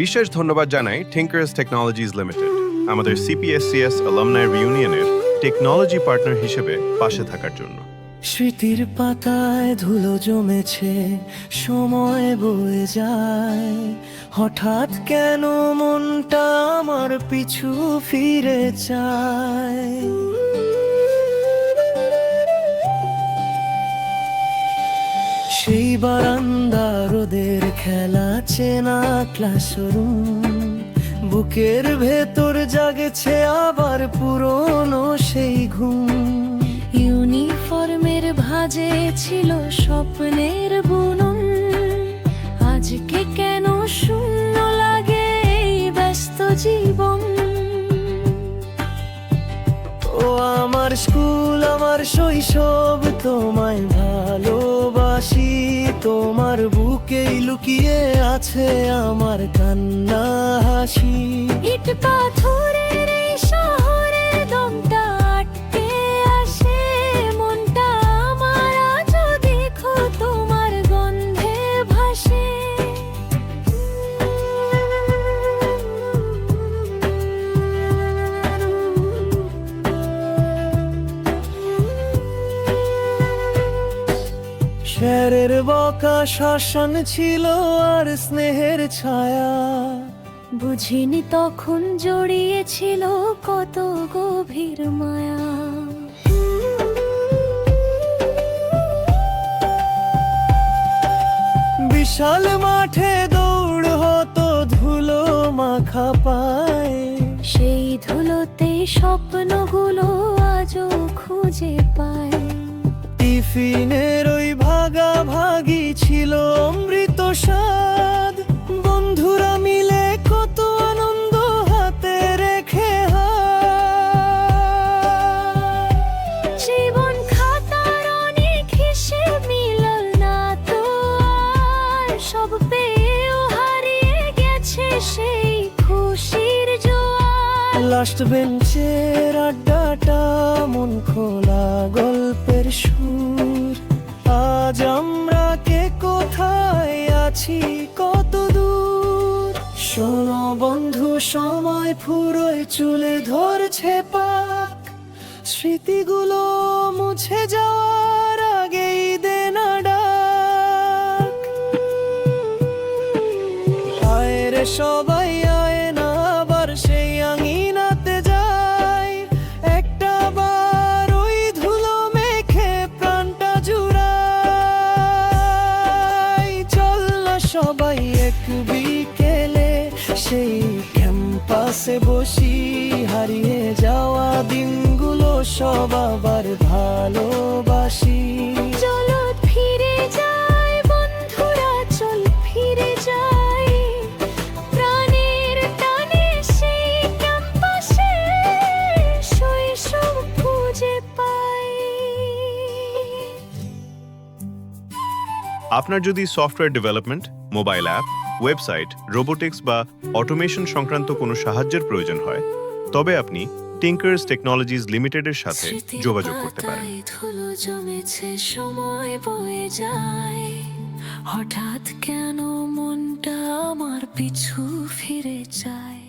বিশেষ ধন্যবাদ জানাই টিঙ্কার্স টেকনোলজিস লিমিটেড আমাদের সিপিএসসিএস অ্যালামনাই রিউনিয়নের টেকনোলজি পার্টনার হিসেবে পাশে থাকার জন্য। স্মৃতির পাতায় ধুলো জমেছে, সময় বয়ে যায়। হঠাৎ কেন মনটা আমার পিছু ফিরে চায়? সেই বারান্দা রোদের খেলা চেনা ক্লাসরুম। বুকের ভেতর জাগেছে আবার পুরনো সেই ঘুম। ইউনিফর্মের ভাজে ছিল স্বপ্নের বুনন। আজকে কেন শূন্য লাগে এই ব্যস্ত জীবন? ও আমার স্কুল আমার শৈশব তোমায় তোমার বুকেই লুকিয়ে আছে আমার কান্না হাসি। শেরের বকা শাসন ছিল আর স্নেহের ছায়া। বুঝিনি তখন জড়িয়েছিল কত গভীর মায়া। বিশাল মাঠে দৌড় হতো ধুলো মাখা পায়। সেই ধুলোতে স্বপ্নগুলো আজও খুঁজে পায়। ভাগি ছিল অমৃত স্বাদ। বন্ধুরা মিলে কত আনন্দ হাতে রেখে জীবন খাতার অনেক হিসেব মিলল না তো আর। সব পেয়েও হারিয়ে গেছে সেই খুশির জোয়ার। লাস্ট বেঞ্চের আড্ডাটা মন খোলা গল্পের আছি কত দূর। শোনো বন্ধু, সময় ফুরোয়, চুলে ধরছে পাক। স্মৃতিগুলো মুছে যাওয়ার আগেই দেনা ডাক। রে সবাই এক বিকেলে সেই ক্যাম্পাসে বসি হারিয়ে যাওয়া দিনগুলো সব আবার ভালোবাসি। চলো ফিরে যাই বন্ধুরা চল ফিরে যাই। প্রাণের টানে সেই ক্যাম্পাসে শৈশব খুঁজে পাই। আপনার যদি software development mobile app website robotics বা অটোমেশন সংক্রান্ত কোনো সাহায্যের প্রয়োজন হয় তবে আপনি টিঙ্কার্স টেকনোলজিস লিমিটেডের সাথে যোগাযোগ করতে পারেন। সময় বয়ে যায়। হঠাৎ কেন মনটা আমার পিছু ফিরে যায়